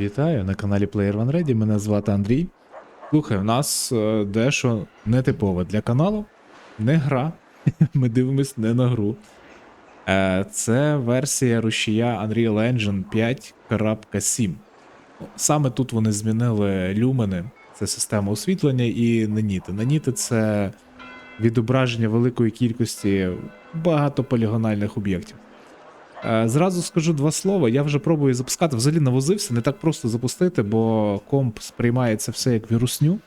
Вітаю на каналі Player One Ready. Мене звати Андрій. Слухай, у нас е, дещо нетипове для каналу. Не гра. Ми дивимось не на гру. Е, Це версія рушія Unreal Engine 5.7. Саме тут вони змінили люмени, це система освітлення і наніти. Наніти це відображення великої кількості багатополігональних об'єктів. Е, Зразу скажу два слова. Я вже пробую запускати. Взагалі навозився, не так просто запустити, бо комп сприймається все як вірусню.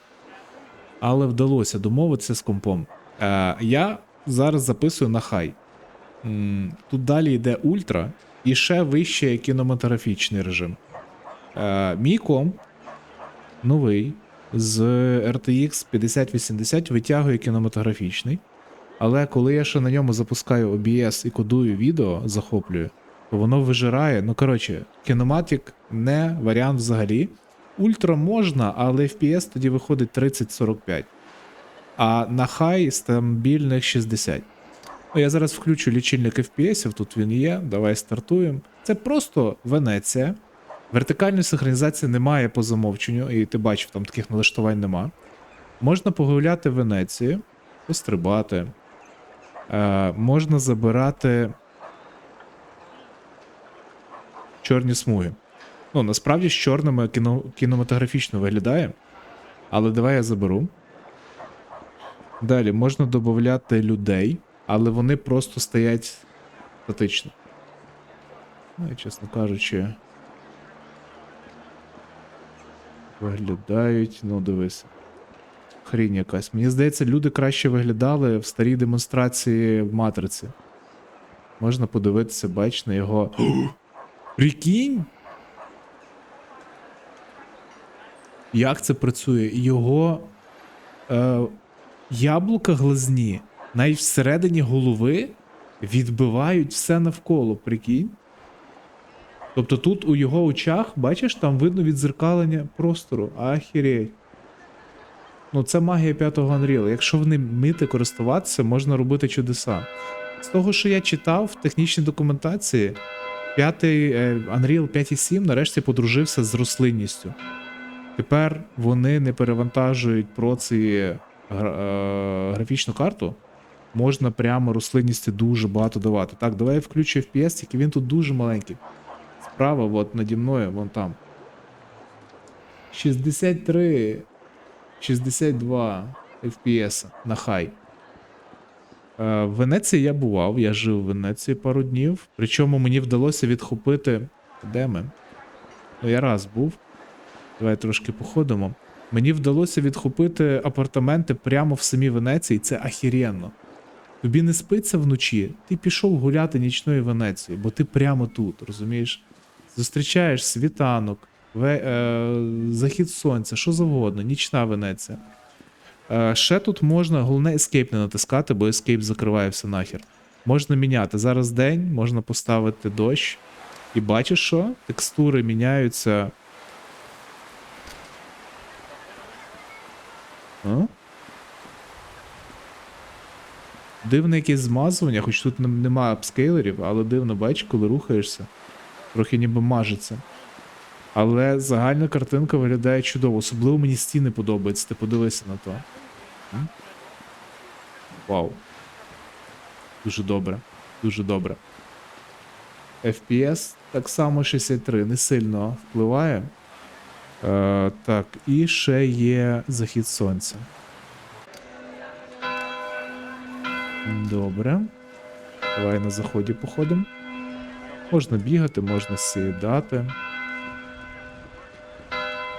Але вдалося домовитися з компом. Е, Я зараз записую на хай. Тут далі йде ультра і ще вище кінематографічний режим. Е, Мій комп новий з RTX 5080 витягує кінематографічний. Але коли я ще на ньому запускаю OBS і кодую відео, захоплюю, то воно вижирає. Ну коротше, кіноматік не варіант взагалі. Ультра можна, але FPS тоді виходить 30-45. А на хай стабільних 60. Ну, я зараз включу лічильник FPS, тут він є. Давай стартуємо. Це просто Венеція. Вертикальної синхронізації немає по замовченню, і ти бачив, там таких налаштувань нема. Можна погуляти в Венеції, пострибати. Е, можна забирати чорні смуги. Ну, насправді з чорними кіно, кінематографічно виглядає. Але давай я заберу. Далі можна додати людей, але вони просто стоять статично. Ну, і, чесно кажучи. Виглядають, ну дивись. Хрінь якась. Мені здається, люди краще виглядали в старій демонстрації в матриці. Можна подивитися, бач, на його. Прикинь? Як це працює? Його е, яблука глазні, навіть всередині голови відбивають все навколо, прикинь. Тобто тут у його очах, бачиш, там видно відзеркалення простору. Ахірєть. Ну, це магія п'ятого Unreal. Якщо вони вміти користуватися, можна робити чудеса. З того, що я читав в технічній документації, п'ятий е, Unreal 5.7 нарешті подружився з рослинністю. Тепер вони не перевантажують про ці е, графічну карту. Можна прямо рослинністі дуже багато давати. Так, давай я включу FPS, тільки він тут дуже маленький. Справа, от наді мною, вон там. 63. 62 FPS на хай. Е, В Венеції я бував, я жив в Венеції пару днів. Причому мені вдалося відхопити. Де ми? Ну, я раз був. Давай трошки походимо. Мені вдалося відхопити апартаменти прямо в самій Венеції, це ахіренно. Тобі не спиться вночі, ти пішов гуляти нічною Венецією, бо ти прямо тут, розумієш? Зустрічаєш світанок, ве, е, захід сонця, що завгодно, нічна Венеція. Е, ще тут можна, головне, Escape не натискати, бо Escape закриває все нахер. Можна міняти. Зараз день, можна поставити дощ. І бачиш, що? Текстури міняються. А? Дивне якесь змазування, хоч тут нем- нема апскейлерів, але дивно, бачиш, коли рухаєшся, трохи ніби мажеться. Але загальна картинка виглядає чудово. Особливо мені стіни подобаються, ти подивися на то. Вау. Дуже добре. Дуже добре. FPS так само 63, не сильно впливає. Е, так, і ще є захід сонця. Добре. Давай на заході походимо. Можна бігати, можна сідати.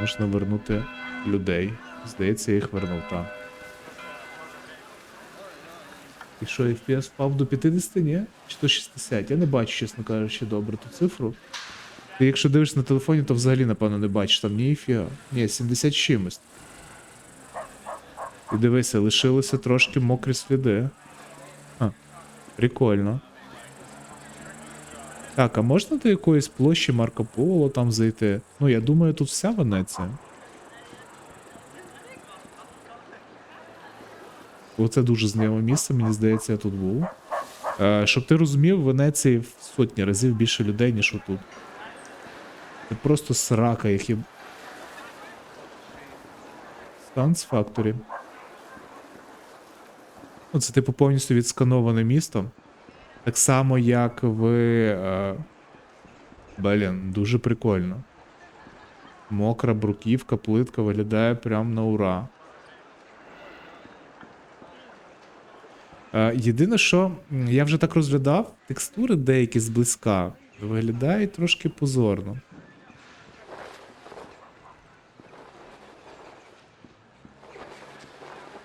Можна вернути людей. Здається, я їх вернув, так. І що, FPS впав до 50, ні? Чи то 60? Я не бачу, чесно кажучи, добре ту цифру. Ти якщо дивишся на телефоні, то взагалі, напевно, не бачиш там ні фіга. Ні, 70 чимось. І дивися, лишилося трошки мокрі сліди. А, прикольно. Так, а можна до якоїсь площі Марко Поло там зайти? Ну, я думаю, тут вся Венеція. Оце дуже знайоме місце, мені здається, я тут був. Е, щоб ти розумів, в Венеції в сотні разів більше людей, ніж отут. Це просто срака, які. Станс Factory. Ну, це типу повністю відскановане місто. Так само, як в. Е... Блін, дуже прикольно. Мокра бруківка, плитка виглядає прям на ура. Єдине, що я вже так розглядав, текстури деякі зблизька виглядають трошки позорно.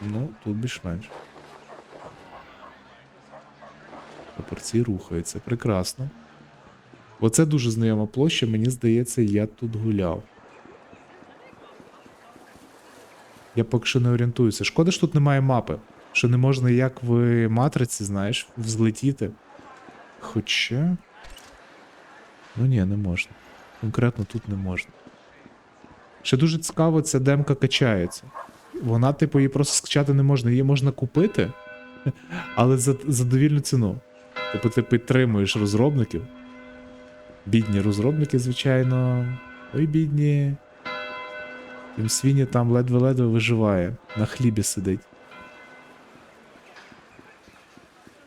Ну, тут більш-менш. Прапорці рухаються. Прекрасно. Оце дуже знайома площа, мені здається, я тут гуляв. Я поки що не орієнтуюся. Шкода, що тут немає мапи. Що не можна, як в матриці, знаєш, взлетіти. Хоча. Ну ні, не можна. Конкретно тут не можна. Ще дуже цікаво, ця демка качається. Вона, типу, її просто скачати не можна. Її можна купити, але за, за довільну ціну. Типу, ти підтримуєш розробників. Бідні розробники, звичайно. Ой, бідні. Тим свіні там ледве-ледве виживає. На хлібі сидить.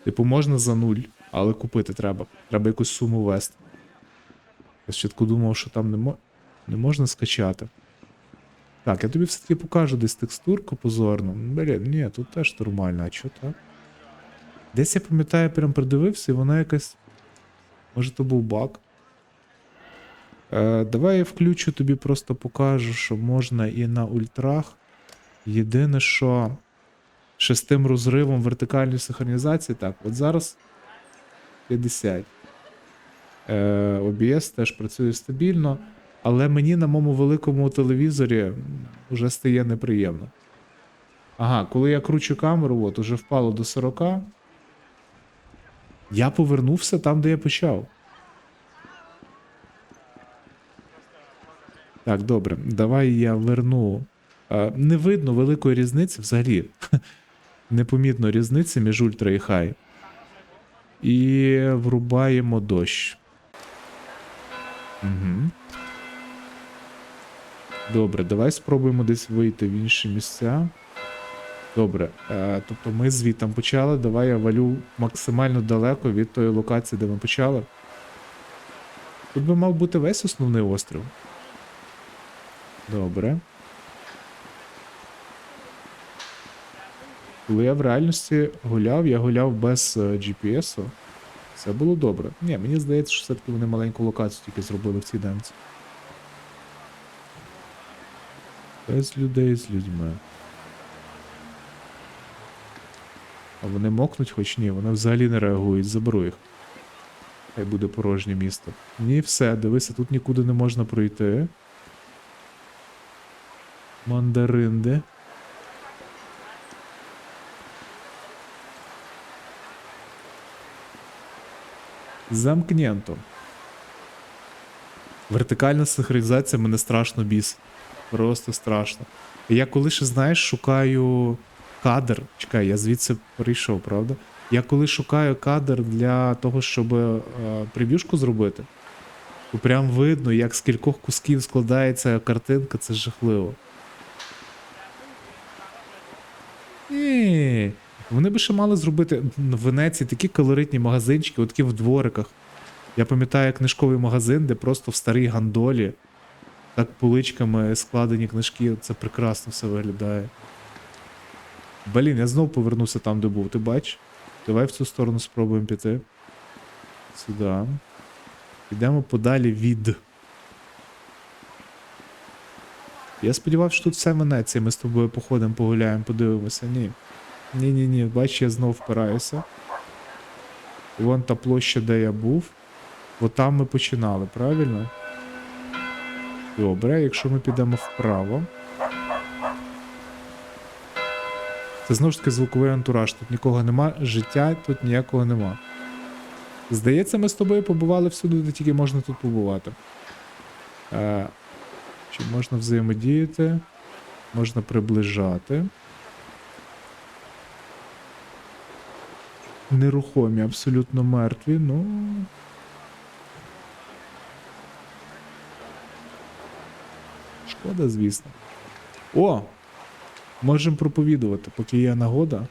Типу, можна за нуль, але купити треба. Треба якусь суму ввести. Я спочатку думав, що там не, мо... не можна скачати. Так, я тобі все-таки покажу десь текстурку позорну. Блін, ні, тут теж нормально, а чого так? Десь я пам'ятаю, прям придивився, і вона якась. Може, то був баг. Е, давай я включу тобі, просто покажу, що можна і на ультрах. Єдине, що ще з тим розривом вертикальної синхронізації, так, от зараз 50. Е, OBS теж працює стабільно, але мені на моєму великому телевізорі вже стає неприємно. Ага, коли я кручу камеру, от уже впало до 40. Я повернувся там, де я почав. Так, добре, давай я верну. Е, не видно великої різниці взагалі. Непомітно різниці між ультра і хай. І врубаємо дощ. Угу. Добре, давай спробуємо десь вийти в інші місця. Добре, е, тобто ми звітом почали. Давай я валю максимально далеко від тої локації, де ми почали. Тут би мав бути весь основний острів. Добре. Коли я в реальності гуляв, я гуляв без е, GPS. Все було добре. Ні, мені здається, що все-таки вони маленьку локацію тільки зробили в цій демці. Без людей з людьми. А вони мокнуть хоч ні, вони взагалі не реагують, заберу їх. Хай буде порожнє місто. Ні, все, дивися, тут нікуди не можна пройти. Мандаринди. Замкненто. Вертикальна синхронізація мене страшно біс. Просто страшно. Я коли ще, знаєш, шукаю кадр. Чекай, я звідси прийшов, правда? Я коли шукаю кадр для того, щоб е, прев'юшку зробити, то прям видно, як з кількох кусків складається картинка, це жахливо. Ні. Вони би ще мали зробити в Венеції такі колоритні магазинчики, отакі в двориках. Я пам'ятаю книжковий магазин, де просто в старій гандолі, так поличками складені книжки, це прекрасно все виглядає. Блін, я знов повернуся там, де був, ти бачиш? Давай в цю сторону спробуємо піти. Сюди. Йдемо подалі від. Я сподівався, що тут все Венеція, ми з тобою походимо, погуляємо, подивимося. Ні. Ні-ні ні, бач, я знов впираюся. Вон та площа, де я був. От там ми починали, правильно? Добре, якщо ми підемо вправо. Це знову ж таки звуковий антураж. Тут нікого нема, життя тут ніякого нема. Здається, ми з тобою побували всюди, де тільки можна тут побувати. Е, Чи можна взаємодіяти? Можна приближати. Нерухомі, абсолютно мертві, ну. Шкода, звісно. О! Можемо проповідувати, поки є нагода.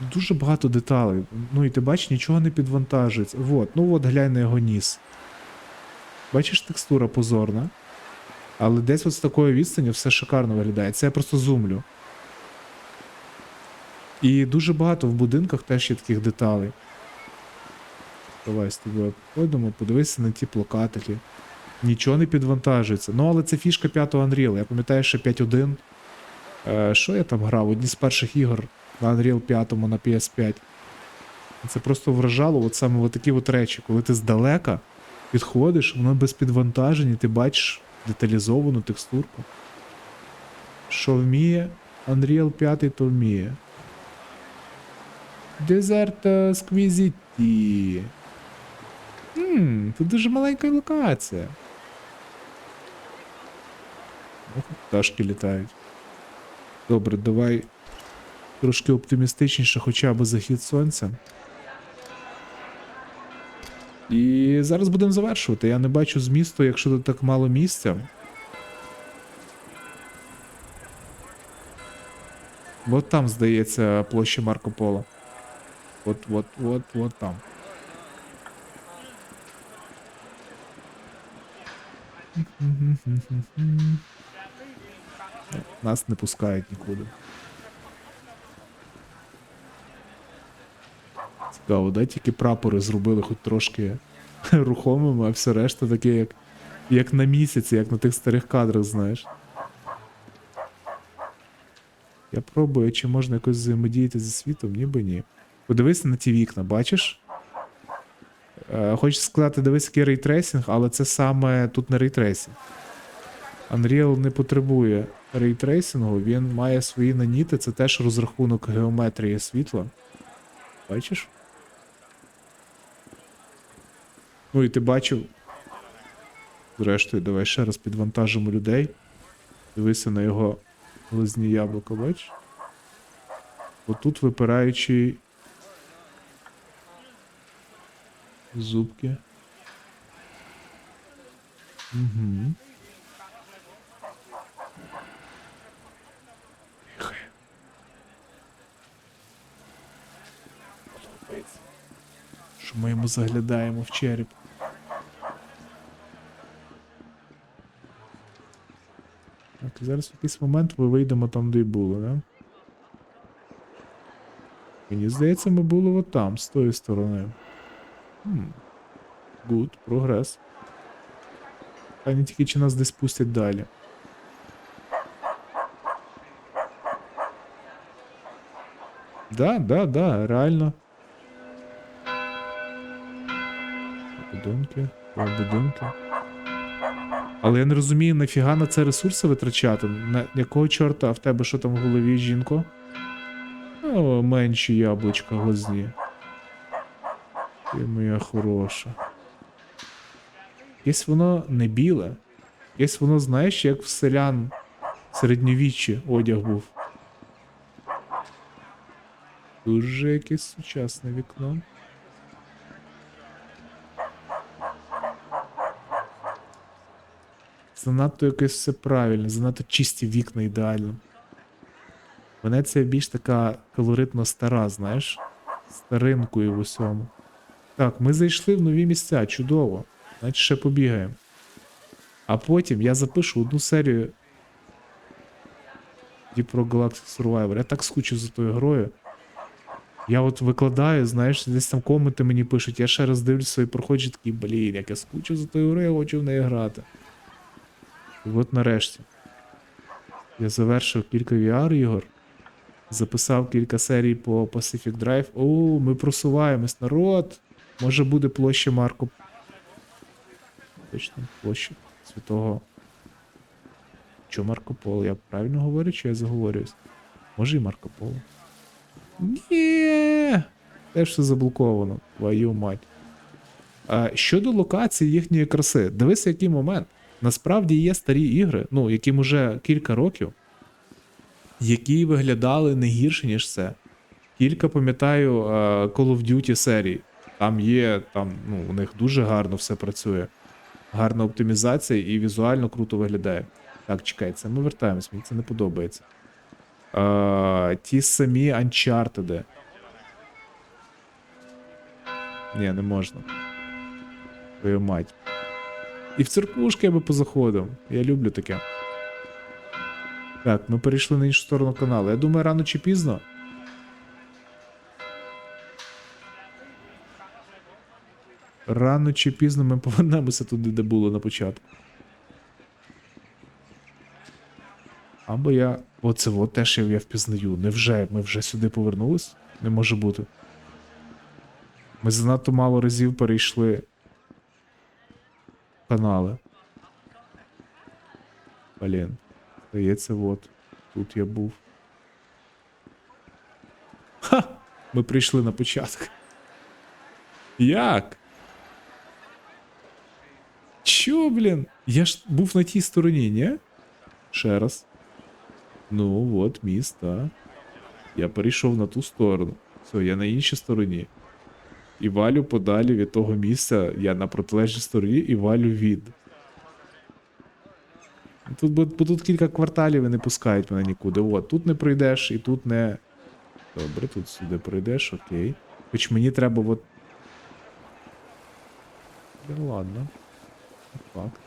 Дуже багато деталей. Ну і ти бачиш, нічого не підвантажується. Вот, ну от глянь на його ніс. Бачиш, текстура позорна. Але десь от з такої відстані все шикарно виглядає. Це я просто зумлю. І дуже багато в будинках теж є таких деталей. Давай з тобою пойдемо, подивися на ті плакатики. Нічого не підвантажується. Ну, але це фішка 5-го Unreal. Я пам'ятаю, що 5.1. Е, що я там грав? Одні з перших ігор на Unreal 5 на PS5. Це просто вражало от саме от такі от речі, коли ти здалека підходиш, воно без підвантажень, і ти бачиш деталізовану текстурку. Що вміє Unreal 5, то вміє. Desert Squisity. Ммм, тут дуже маленька локація. Ох, пташки літають. Добре, давай трошки оптимістичніше, хоча б захід сонця. І зараз будемо завершувати. Я не бачу змісту, якщо тут так мало місця. От там, здається, площа Марко Поло. От, от, от, от там. Нас не пускають нікуди. Цікаво, да? Тільки прапори зробили хоч трошки рухомими, а все решта таке, як, як на місяці, як на тих старих кадрах, знаєш. Я пробую, чи можна якось взаємодіяти зі світом, ніби ні. Подивися на ті вікна, бачиш? Е, Хочу сказати, дивись, який рейтрейсинг, але це саме тут не рейтрейсинг. Unreal не потребує рейтрейсингу, він має свої наніти, це теж розрахунок геометрії світла. Бачиш? Ну і ти бачив. Зрештою, давай ще раз підвантажимо людей. Дивися на його глазні яблука, бачиш? Отут випираючий зубки. Угу. Що ми йому заглядаємо в череп. Так, і зараз в якийсь момент ми вийдемо там, де й було, да? Мені здається, ми були от там, з тої сторони. Гуд, прогрес. Та не тільки чи нас десь пустять далі. Да, да, да, реально. Будинки, будинки. Але я не розумію, нафіга на це ресурси витрачати. На якого чорта а в тебе що там в голові, жінко? О, менші яблучка глазні. Ти моя хороша. Якесь воно не біле. Якесь воно, знаєш, як в селян середньовіччі одяг був. Дуже якесь сучасне вікно. Занадто якесь все правильне, занадто чисті вікна ідеально. Венеція більш така колоритно стара, знаєш, старинкою в усьому. Так, ми зайшли в нові місця, чудово. Значить, ще побігаємо. А потім я запишу одну серію Rock Galactic Survivor. Я так скучив за тою грою. Я от викладаю, знаєш, десь там коменти мені пишуть, я ще раз дивлюся і проходжу такий, блін, як я скучив за тою грою, я хочу в неї грати. І от нарешті. Я завершив кілька VR ігор. Записав кілька серій по Pacific Drive. О, ми просуваємось, народ. Може буде площа Марко. Точно, площа Святого. Що Марко Поло? Я правильно говорю, чи я заговорююсь? Може і Марко Поло. Ні. Теж все заблоковано. Твою мать. А, щодо локації їхньої краси, дивися, який момент. Насправді є старі ігри, ну, яким уже кілька років, які виглядали не гірше, ніж це. Кілька, пам'ятаю, е, Call of Duty серій. Там є, там, ну, у них дуже гарно все працює. Гарна оптимізація і візуально круто виглядає. Так, чекай, це ми вертаємось, мені це не подобається. Е, ті самі Uncharted. Ні, не можна. Твою мать. І в церквушки я би позаходив. Я люблю таке. Так, ми перейшли на іншу сторону каналу. Я думаю, рано чи пізно. Рано чи пізно ми повернемося туди, де було на початку. Або я. Оце от теж я, впізнаю. Невже ми вже сюди повернулись? Не може бути. Ми занадто мало разів перейшли канали. Блін. Здається, от. Тут я був. Ха! Ми прийшли на початок. Як? Чо, блін? Я ж був на тій стороні, ні? Ще раз. Ну, от міст, так. Я перейшов на ту сторону. Все, я на іншій стороні. І валю подалі від того місця, я на протилежній стороні і валю від. Тут, бо, тут кілька кварталів і не пускають мене нікуди. От, тут не пройдеш і тут не. Добре, тут сюди пройдеш, окей. Хоч мені треба от. Да ладно. Факт.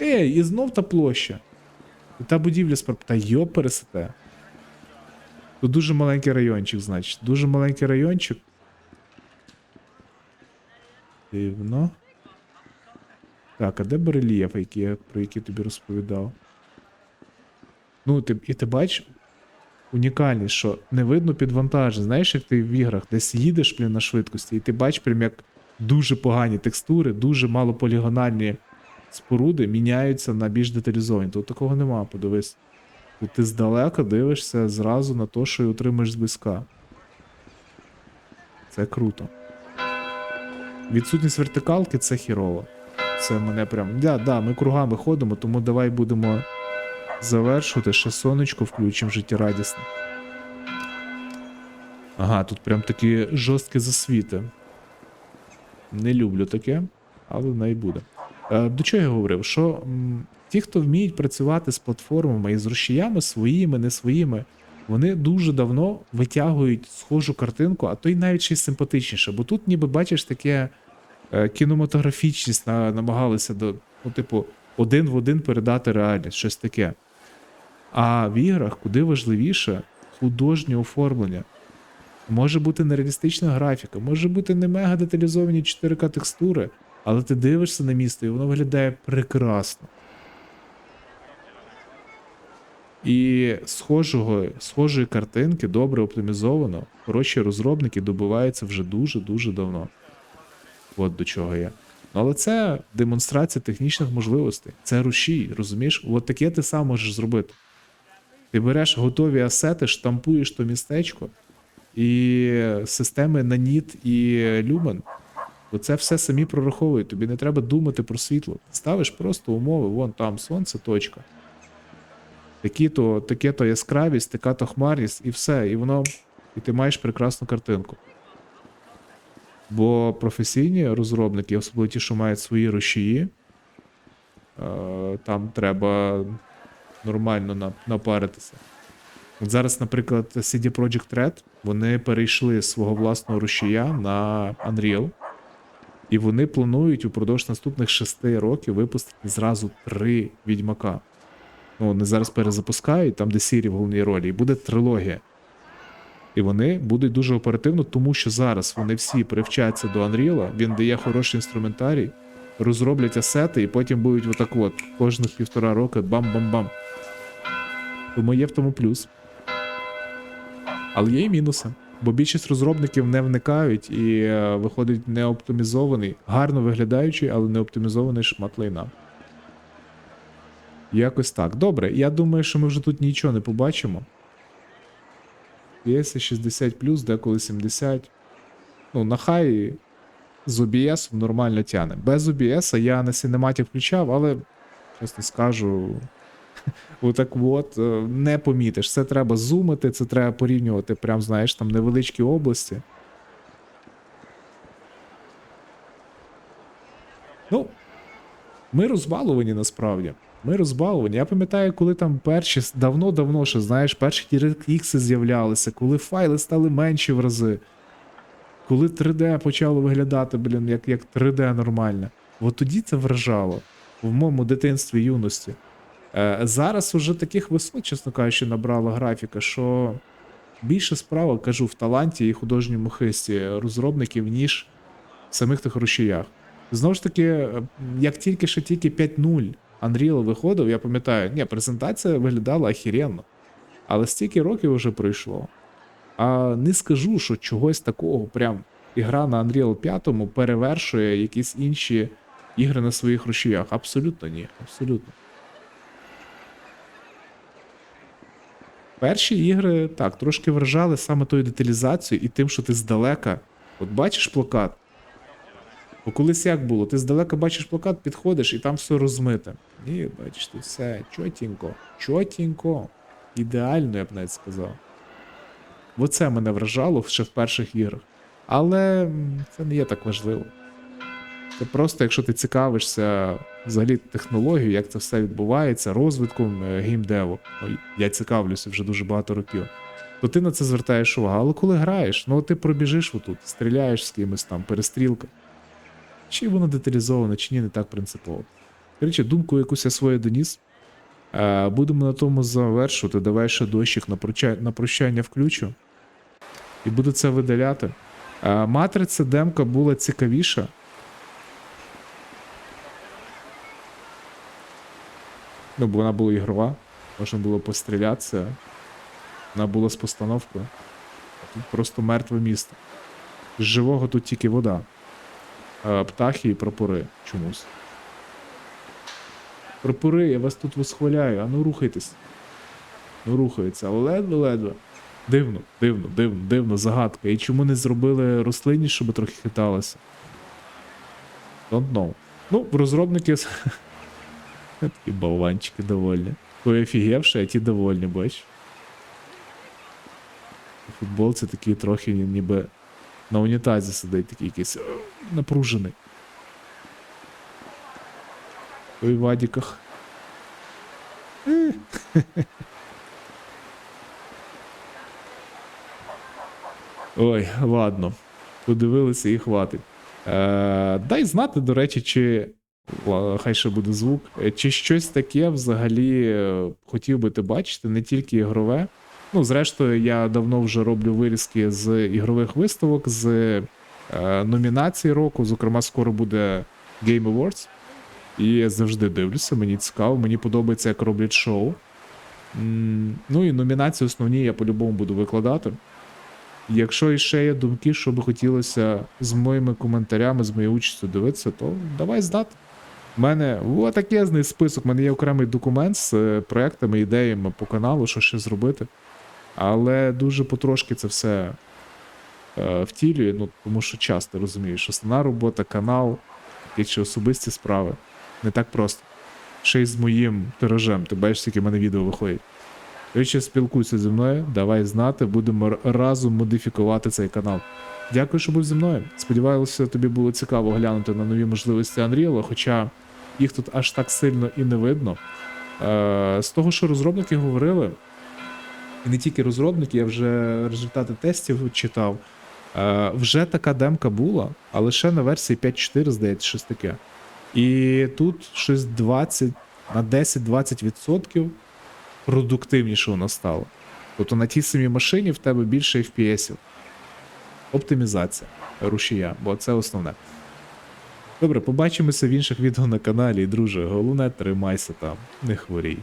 Ей, і знов та площа. І та будівля спар... Та йо пересете. Тут дуже маленький райончик, значить. Дуже маленький райончик. Дивно. Так, а де барельєф, який я, про який тобі розповідав? Ну, ти, і ти бачиш унікальність, що не видно підвантажень. Знаєш, як ти в іграх десь їдеш блін, на швидкості, і ти бачиш прям як дуже погані текстури, дуже малополігональні споруди міняються на більш деталізовані. Тут такого нема, подивись. Тут ти здалека дивишся зразу на те, що й отримаєш зблизька. Це круто. Відсутність вертикалки це хірово. Це мене прям. Да, да, ми кругами ходимо, тому давай будемо завершувати. Ще сонечко включимо життєрадісне. Ага, тут прям такі жорсткі засвіти. Не люблю таке, але не буде. Е, До чого я говорив? Що м, ті, хто вміють працювати з платформами і з рушіями своїми, не своїми, вони дуже давно витягують схожу картинку, а то й навіть ще й симпатичніше. Бо тут, ніби бачиш, таке кінематографічність на, намагалися до, ну, типу, один в один передати реальність, щось таке. А в іграх куди важливіше художнє оформлення. Може бути нереалістична графіка, може бути не мега деталізовані 4К текстури, але ти дивишся на місто і воно виглядає прекрасно. І схожого, схожої картинки добре оптимізовано, хороші розробники добиваються вже дуже-дуже давно. От до чого я. Ну, але це демонстрація технічних можливостей. Це рушій, розумієш? От таке ти сам можеш зробити. Ти береш готові асети, штампуєш то містечко, і системи Nanit і Lumen, оце все самі прораховують. Тобі не треба думати про світло. Ставиш просто умови, вон там сонце, точка. Такі-то, таке-то яскравість, така-то хмарність, і все. І воно. І ти маєш прекрасну картинку. Бо професійні розробники, особливо ті, що мають свої рушії, е, там треба нормально напаритися. От зараз, наприклад, CD Projekt Red, вони перейшли з свого власного рушія на Unreal, і вони планують упродовж наступних шести років випустити зразу три відьмака. Ну, вони зараз перезапускають, там, де Сірі в головній ролі, і буде трилогія. І вони будуть дуже оперативно, тому що зараз вони всі привчаться до Unreal, він дає хороший інструментарій, розроблять асети, і потім будуть отак от кожних півтора роки бам-бам-бам. Тому є в тому плюс. Але є і мінуси. Бо більшість розробників не вникають і е, виходить неоптимізований, гарно виглядаючий, але не оптимізований шмат лайна. Якось так. Добре, я думаю, що ми вже тут нічого не побачимо. PS 60, деколи 70. Ну, на хай з OBS нормально тяне. Без OBS я на синематі включав, але, чесно скажу, отак от е, не помітиш. Це треба зумити, це треба порівнювати, прям, знаєш, там невеличкі області. Ну, ми розбаловані насправді. Ми розбаловані. Я пам'ятаю, коли там перші, давно-давно ще, знаєш, перші DirectX з'являлися, коли файли стали менші в рази. Коли 3D почало виглядати, блін, як, як 3D нормальне. От тоді це вражало в моєму дитинстві юності. Е, зараз уже таких висот, чесно кажучи, набрала графіка, що більше справа, кажу, в таланті і художньому хисті розробників, ніж в самих тих рушіях. Знову ж таки, е, як тільки ще тільки 5.0 Unreal виходив, я пам'ятаю, ні, презентація виглядала охеренно. Але стільки років вже пройшло. А не скажу, що чогось такого прям ігра на Unreal 5 перевершує якісь інші ігри на своїх рушіях. Абсолютно ні. Абсолютно. Перші ігри так, трошки вражали саме тою деталізацією і тим, що ти здалека. От бачиш плакат. Бо колись як було, ти здалека бачиш плакат, підходиш і там все розмите. Ні, бачиш, тут все чотінько, чотінько. Ідеально, я б навіть сказав. Оце мене вражало ще в перших іграх. Але це не є так важливо. Це просто, якщо ти цікавишся взагалі технологією, як це все відбувається, розвитком е, геймдеву. Я цікавлюся вже дуже багато років. То ти на це звертаєш увагу. Але коли граєш, ну ти пробіжиш отут, стріляєш з кимось там, перестрілка. Чи воно деталізовано, чи ні, не так принципово. Коротше, думку якусь я свою доніс. Е, Будемо на тому завершувати. Давай ще дощик на прощання включу. І буду це видаляти. Е, Матриця демка була цікавіша. Ну, бо вона була ігрова, можна було пострілятися. Вона була з постановкою. Тут просто мертве місто. З живого тут тільки вода. Е, Птахи і прапори чомусь. Прапори, я вас тут восхваляю, а ну рухайтесь. Ну рухаються, але ледве-ледве. Дивно, дивно, дивно, дивно, загадка. І чому не зробили рослинність, щоб трохи хиталася? Don't know. Ну, розробники такі болванчики довольні. Той офігевший, а ті довольні, бач. У футболці такий трохи ніби на унітазі сидить, такий якийсь напружений. Той в вадіках. Ой, ладно. Подивилися і хватить. Е, дай знати, до речі, чи. Хай ще буде звук. е, Чи щось таке взагалі е, хотів би ти бачити, не тільки ігрове. Ну, зрештою, я давно вже роблю вирізки з ігрових виставок, з е, номінацій року. Зокрема, скоро буде Game Awards. І я завжди дивлюся, мені цікаво, мені подобається, як роблять шоу. Ну і номінації основні я по-любому буду викладати. Якщо іще є думки, що би хотілося з моїми коментарями, з моєю участю дивитися, то давай здати. У мене отакезний список, у мене є окремий документ з е, проектами, ідеями по каналу, що ще зробити. Але дуже потрошки це все втілює, ну, тому що час, ти розумієш, основна робота, канал, ще особисті справи. Не так просто. Ще й з моїм тиражем, ти бачиш, скільки в мене відео виходить. Коротше, спілкуйся зі мною, давай знати, будемо разом модифікувати цей канал. Дякую, що був зі мною. Сподіваюся, тобі було цікаво глянути на нові можливості Unreal, хоча їх тут аж так сильно і не видно. Е, з того, що розробники говорили, і не тільки розробники, я вже результати тестів читав. Е, вже така демка була, але ще на версії 5.4, здається, щось таке. І тут щось 20 на 10-20% продуктивніше воно стало. Тобто на тій самій машині в тебе більше FPS. Оптимізація рушія, бо це основне. Добре, побачимося в інших відео на каналі, друже. Головне, тримайся там, не хворій.